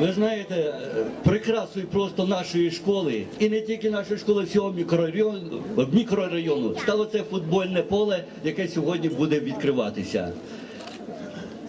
Ви знаєте, е, прикрасою просто нашої школи, і не тільки нашої школи, всього мікрорайону, мікрорайону стало це футбольне поле, яке сьогодні буде відкриватися.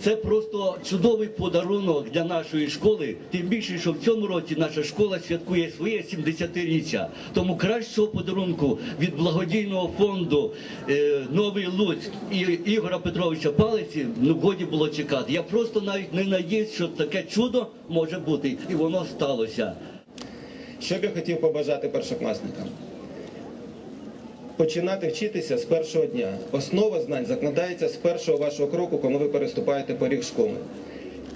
Це просто чудовий подарунок для нашої школи. Тим більше, що в цьому році наша школа святкує своє 70-річчя. Тому кращого подарунку від благодійного фонду е, Новий Луцьк і Ігора Петровича Палиці ну годі було чекати. Я просто навіть не надіюсь, що таке чудо може бути, і воно сталося. Що б я хотів побажати першокласникам? Починати вчитися з першого дня. Основа знань закладається з першого вашого кроку, коли ви переступаєте поріг школи.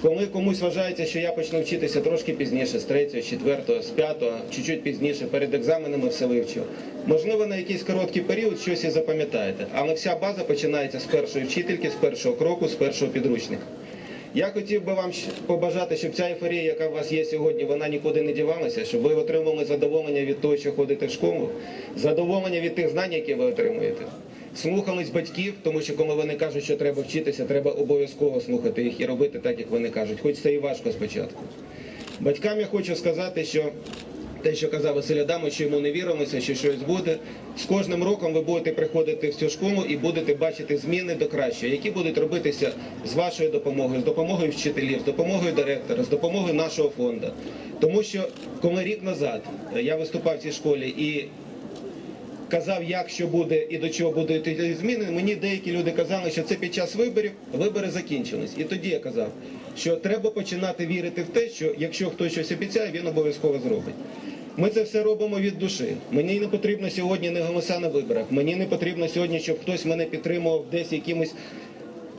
Коли комусь вважається, що я почну вчитися трошки пізніше, з третього, з четвертого, з п'ятого, чуть-чуть пізніше, перед екзаменами все вивчив. Можливо, на якийсь короткий період щось і запам'ятаєте, але вся база починається з першої вчительки, з першого кроку, з першого підручника. Я хотів би вам побажати, щоб ця ейфорія, яка у вас є сьогодні, вона нікуди не дівалася, щоб ви отримали задоволення від того, що ходите в школу, задоволення від тих знань, які ви отримуєте. Слухались батьків, тому що коли вони кажуть, що треба вчитися, треба обов'язково слухати їх і робити так, як вони кажуть, хоч це і важко спочатку. Батькам я хочу сказати, що те, що казав Василь Адамович, що йому не вірилося, що щось буде. З кожним роком ви будете приходити в цю школу і будете бачити зміни до кращого, які будуть робитися з вашою допомогою, з допомогою вчителів, з допомогою директора, з допомогою нашого фонду. Тому що коли рік назад е, я виступав в цій школі і казав, як що буде і до чого будуть зміни. Мені деякі люди казали, що це під час виборів вибори закінчились. І тоді я казав, що треба починати вірити в те, що якщо хтось щось обіцяє, він обов'язково зробить. Ми це все робимо від душі. Мені не потрібно сьогодні не голоса на виборах. Мені не потрібно сьогодні, щоб хтось мене підтримував десь якимось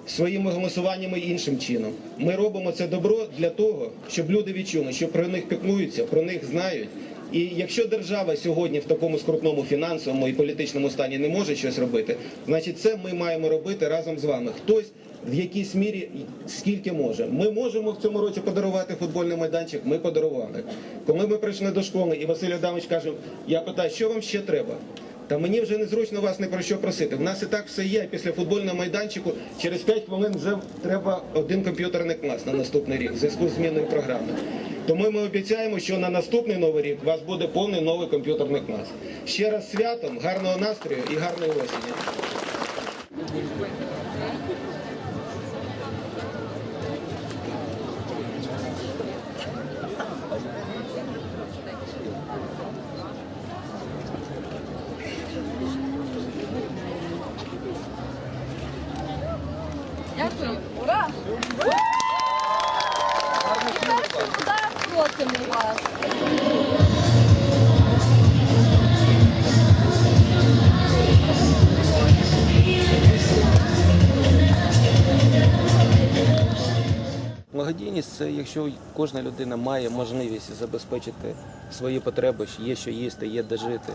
своїми голосуваннями іншим чином. Ми робимо це добро для того, щоб люди відчули, що про них піклуються, про них знають. І якщо держава сьогодні в такому скрутному фінансовому і політичному стані не може щось робити, значить це ми маємо робити разом з вами. Хтось в якійсь мірі скільки може. Ми можемо в цьому році подарувати футбольний майданчик. Ми подарували. Коли ми прийшли до школи, і Василь Адамович каже: я питаю, що вам ще треба? Та мені вже незручно вас не про що просити. В нас і так все є. Після футбольного майданчику через 5 хвилин вже треба один комп'ютерний клас на наступний рік в зв'язку з зміною програми. Тому ми обіцяємо, що на наступний новий рік у вас буде повний новий комп'ютерний клас. Ще раз святом, гарного настрою і гарної осені. Просимо вас. Благодійність це якщо кожна людина має можливість забезпечити свої потреби, є що їсти, є де жити,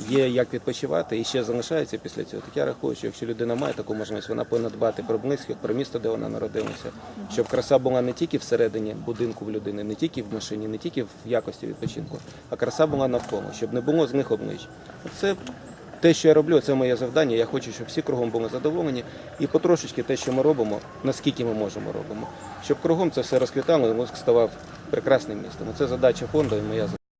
є як відпочивати і ще залишається після цього. Так я рахую, що якщо людина має таку можливість, вона повинна дбати про близьких, про місто, де вона народилася, щоб краса була не тільки всередині будинку в людини, не тільки в машині, не тільки в якості відпочинку, а краса була навколо, щоб не було з них облич. Це те, що я роблю, це моє завдання. Я хочу, щоб всі кругом були задоволені. І потрошечки те, що ми робимо, наскільки ми можемо робимо, щоб кругом це все розквітало і Луцьк ставав прекрасним містом. Це задача фонду і моя задача.